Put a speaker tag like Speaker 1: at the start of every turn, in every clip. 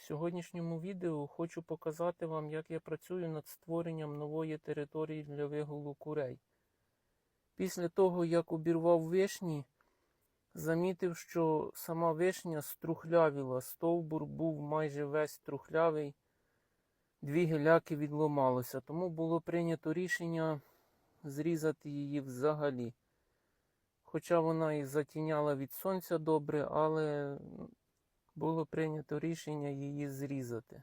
Speaker 1: В сьогоднішньому відео хочу показати вам, як я працюю над створенням нової території для вигулу курей. Після того, як обірвав вишні, замітив, що сама вишня струхлявіла, стовбур був майже весь трухлявий, дві гіляки відломалося, тому було прийнято рішення зрізати її взагалі. Хоча вона і затіняла від сонця добре, але було прийнято рішення її зрізати.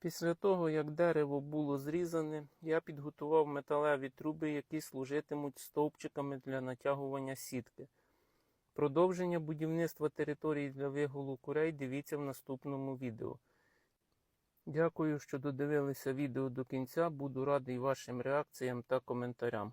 Speaker 1: Після того, як дерево було зрізане, я підготував металеві труби, які служитимуть стовпчиками для натягування сітки. Продовження будівництва території для вигулу курей дивіться в наступному відео. Дякую, що додивилися відео до кінця. Буду радий вашим реакціям та коментарям.